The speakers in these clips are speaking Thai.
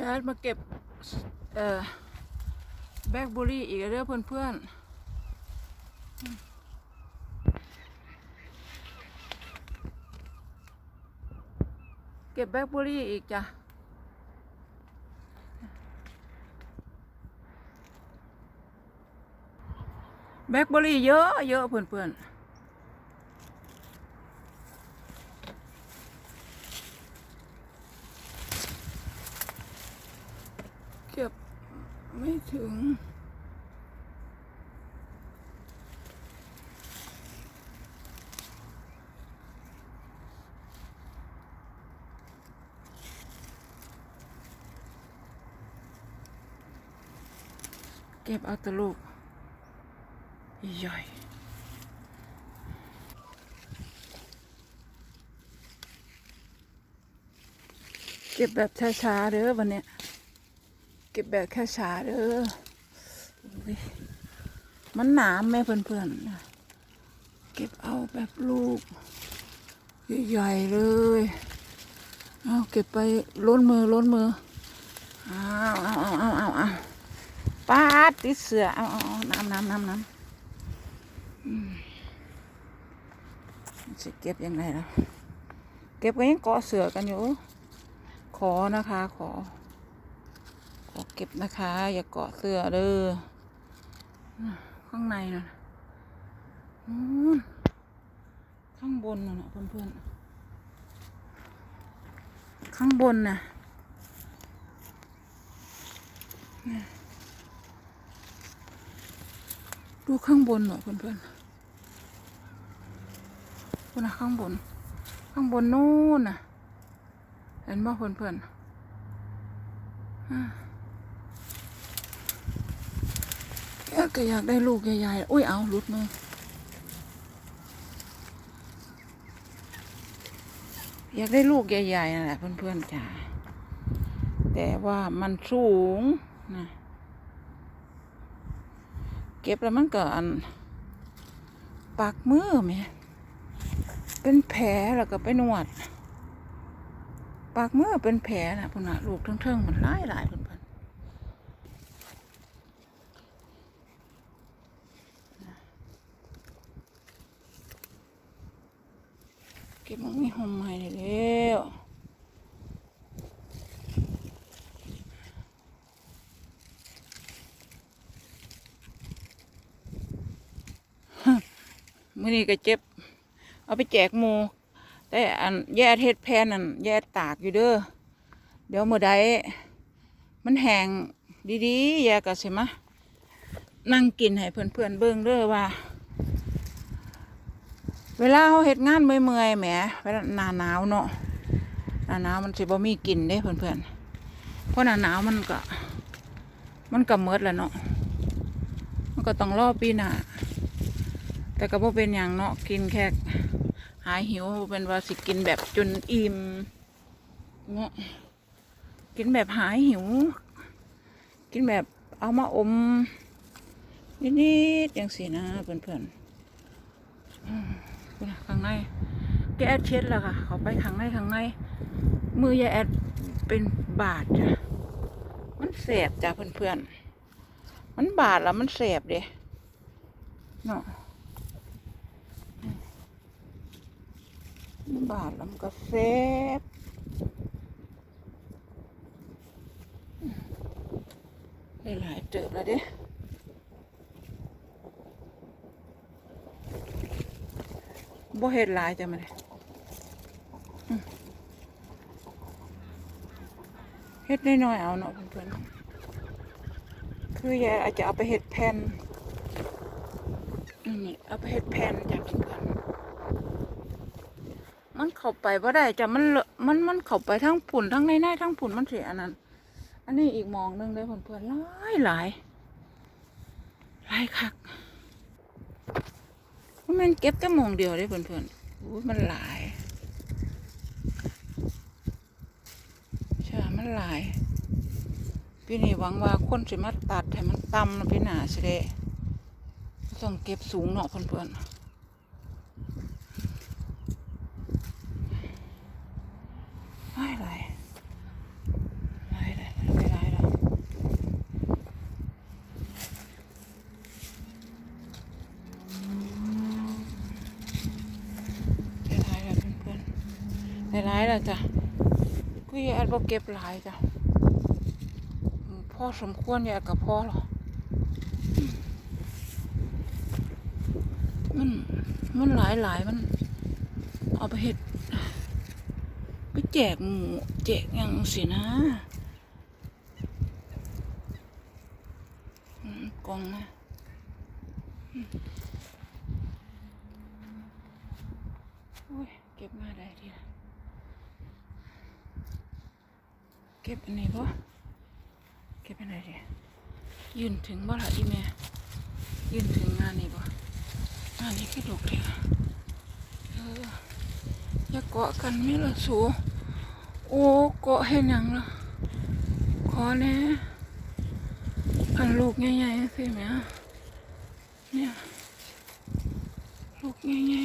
ยายมาเก็บเอ่อแบล็คเบอรี่อีกแล้วเด้อเพื่อนๆเก็บแบล็คเบอรี่อีกจ้ะแบล็คเบอรี่เยอะเยอะเพื่อนๆเถึง เก็บเอาแตะลูกใหญ่เก็บแบบช้าๆเด้อวันเนี้ย เ ก็บแบบแค่ช้าเด้อมันหนามแม่เพื่อนๆ เก็บเอาแบบลูก ใหญ่ๆเลย เอาเก็บไปล้นมือล้นมือ เอาเอาเอาเอาเอาเอาปาดติดเสือเอาเอาเอาน้ำน้ำน้ำน้ำจะเก็บยังไงล่ะ เก็บก็ยังเกาะเสือกันอยู่ ขอนะคะขอ เก็บนะคะ อย่าเกาะเสื้อเด้อข้างในน่ะข้างบนน่ะนเพื่อนๆข้างบนน่ะดูข้างบนหน่อยเพื่อนๆคุณนะข้างบน ข้างบนนู่นน่ะ เห็นบ่เพื่อนๆอะ แกก็อยากได้ลูกใหญ่ๆอุ้ยเอาหลุดมืออยากได้ลูกใหญ่ๆนั่นแหละเพื่อนๆจ้าแต่ว่ามันสูงนะเก็บแล้วมันก็อันปากมือไหมเป็นแผลแล้วก็ไปนวด ปากมือเป็นแผลนะพุ่นนะลูกเทิงๆมันหลายหลายๆเพื่อนๆ เก็บมันมีหอมใหม่เลยแล้วมื่อนี้ก็เจ็บ เอาไปแจกหมูแต่อันแย่เทศแพนนั่นแย่ตากอยู่เด้อเดี๋ยวเมื่อใดมันแห้งดีๆแย่ก็สิมนั่งกินให้เพื่อนๆเบิ่งเด้อว่า เวลาเขาเฮ็ดงานเมื่อยๆแหมเวลาหนาหนาวเนาะหนาหนาวมันสิบ่มีกลิ่นเด้เพื่อนๆเพราะหนาหนาวมันก็ มันก็เมดแล้วเนาะมันก็ต้องรอปีหน้าแต่ก็บ่เป็นอย่างเนาะกินแค่หายหิวเป็นว่าสิกินแบบจนอิ่มเนาะกินแบบหายหิว กินแบบเอามาอมนิดๆอย่างสินะเพื่อนๆ ข้างในแกแอดเช็ดแล้วค่ะ เขาไปข้างในข้างใน มือยายแอดเป็นบาดจ้ะมันแสบจ้ะเพื่อนๆ มันบาดแล้วมันแสบเด้เนาะมันบาดแล้วมันก็แสบหลายเติบแล้วเด้ บ่เฮ็ดหลายจ้ะมันเฮ็ดน้อยๆเอาเนาะเพื่อนๆคือยายอาจจะเอาไปเฮ็ดแผ่นอืมเอาไปเฮ็ดแผ่นจ้ะเพื่อนมันเข้าไปบ่ได้จ้ะมันมันมันเข้าไปทั้งผุ่นทั้งในในทั้งผุ่นมันเสิอันนั้น อันนี้อีกมองหนึงเด้อเพื่อนๆหลายหลายหลายคัก มันเก็บแต่มองเดียวได้เพื่อนๆอู้มันหลายใช่มันหลายพี่นี่หวังว่าคนสิมาตัดให้มันต่ำนะพี่หนาสิเดะต้องเก็บสูงเนาะเพื่อนๆหลายหลายหลายหลาย ได้หลายแล้วจ้ะกูยแอดบ่เก็บหลายจ้ะพ่อสมควรยายกับพ่อหรอมันมันหลายหลายมัน เอาไปเห็ดไปแจกหมูแจกยังสินะกล่องนะอืมโอ้ยเก็บมาได้ทีละ เก็บอันนี้ปะเก็บอันไหนดียืนถึงบ่ละอีแม่ยืนถึงงานนี้ปะงานนี้คือดกเลยอะเอออย่าเกาะกันไม่ละสูโอ้เกาะให้หนังละขอแน่อันลูกใหญ่ๆสิแม่เนี่ยลูกใหญ่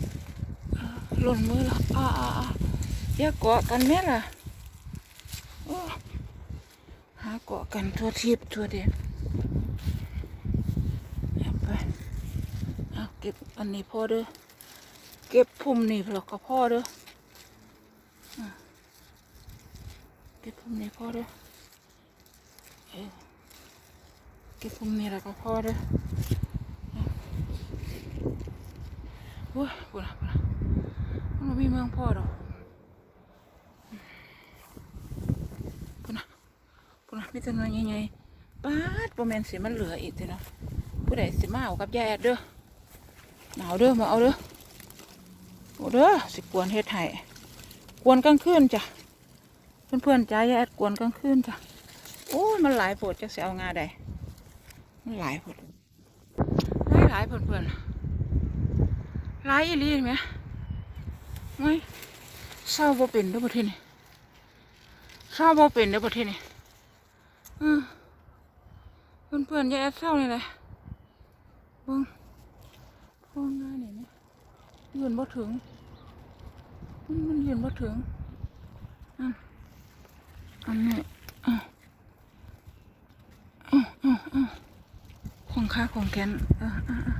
ๆเอ่อหล่นมือละอ่าอ่าอ่าอย่าเกาะกันแม่ล่ะโอ้หา เกาะกันทั่วทิพย์ทั่วเดียนเอาไปเอาเก็บอันนี้พ่อเด้อเก็บพุ่มนี่แล้วก็พ่อเด้อเก็บพุ่มนี่พ่อเด้อเก็บพุ่มนี่แล้วก็พ่อเด้ออะโอ้ยปวปวดมันบ่มีเมืองพ่อดอกปวดปวด มีแต่น่วยใหญ่ๆป้าดโปรแมนสิมันเหลืออีกเนาะผู้ใดสิมาเอากับยายแอดเด้อหนาวเด้อมาเอาเด้อโอ้เด้อสิกวนเฮ็ดไห้กวนกลางคืนจ้ะเพื่อนๆจ้าย่าแอดกวนกลางคืนจ้ะโอ้ยมันหลายโพดจะเสียเอางาใดมันหลายโพดหลายหลายเพื่อนๆหลายอีลีเห็นไหมไม่เศร้าบ่เป็นเด้อประเทศนี้เศร้าบ่เป็นเด้อประเทศนี้ อือเพื่อนๆย่าแอดเศร้านี่แหละบิ่งพวกงานนี่นะยืนบ่ถึง มันมันยืนบ่ถึงอันอันนี้อะอะอะอะของข้าของแกนอะอะอ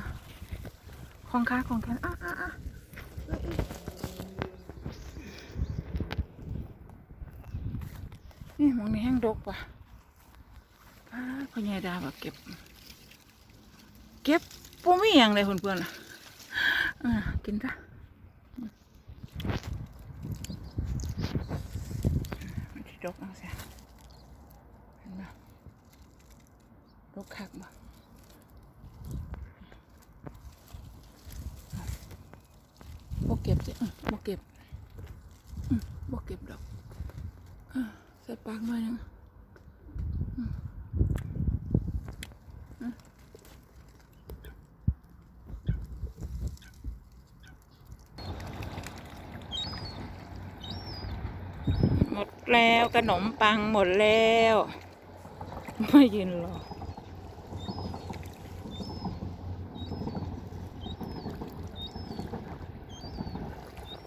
ะของข้าของแกนอะอะอะ นี่มองนี้แห้งดกว่ะป้าพ่อใหญ่ดาบอกเก็บ เก็บปูมีอย่างเลยเพื่อนๆล่ะกินซะมันจะดกเอาเสียเห็นไหมดกคักบ่บ่เก็บสิบ่เก็บบ่เก็บดอกอ ใส่ปากหน่อยนึงหมดแล้วขนมปังหมดแล้ว ไม่ยืนรอ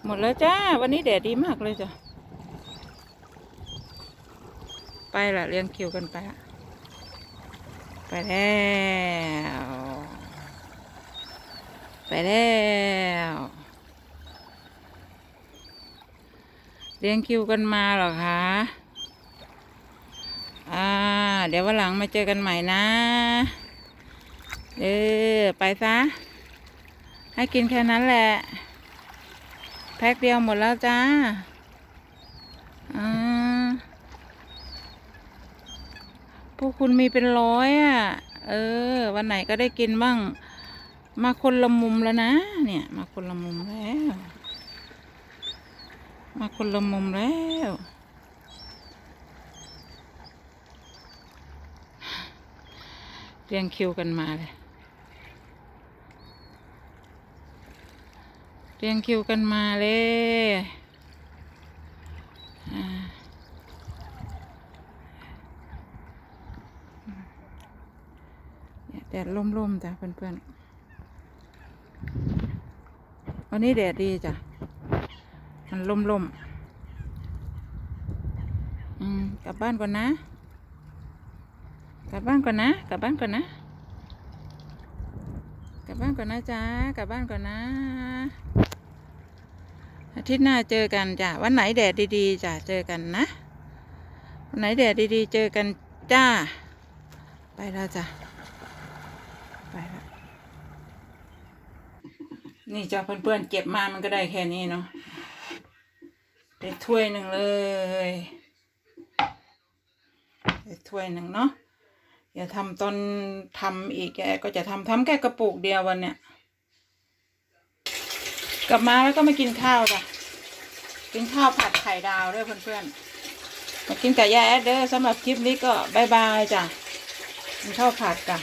หมดแล้วจ้า วันนี้แดดดีมากเลยจ้ะ ไปละเรียงคิวกันไปละไปแล้วไปแล้วเรียงคิวกันมาหรอคะอ่าเดี๋ยววันหลังมาเจอกันใหม่นะเออไปซะให้กินแค่นั้นแหละ แพ็คเดียวหมดแล้วจ้าอ่า พ วกคุณมีเป็นร้อยอะ เออ วันไหนก็ได้กินบ้าง มาคนละมุมแล้วนะ เนี่ย มาคนละมุมแล้ว มาคนละมุมแล้ว เรียงคิวกันมาเลย เรียงคิวกันมาเลยอ่าเนี่ย แดดล่มๆจ้ะเพื่อนๆ วันนี้แดดดีจ้ะ มันล่มๆ อืม กลับบ้านก่อนนะ กลับบ้านก่อนนะ กลับบ้านก่อนนะ กลับบ้านก่อนนะจ๊ะ กลับบ้านก่อนนะ อาทิตย์หน้าเจอกันจ้ะ วันไหนแดดดีๆจ้ะ เจอกันนะ วันไหนแดดดีๆ เจอกันจ้า ไปแล้วจ้ะไปแล้ว นี่จ้ะเพื่อนๆเก็บมามันก็ได้แค่นี้เนาะได้ถ้วยหนึ่งเลยได้ถ้วยหนึ่งเนาะอย่าทำตอนทำอีกแกก็จะทำทำแค่กระปุกเดียววันเนี้ยกลับมาแล้วก็มากินข้าวจ้ะกินข้าวผัดไข่ดาวด้วยเพื่อนๆมากินกับยาแอดเดอร์สำหรับคลิปนี้ก็บายบายจ้ะกินข้าวผัดจ้ะ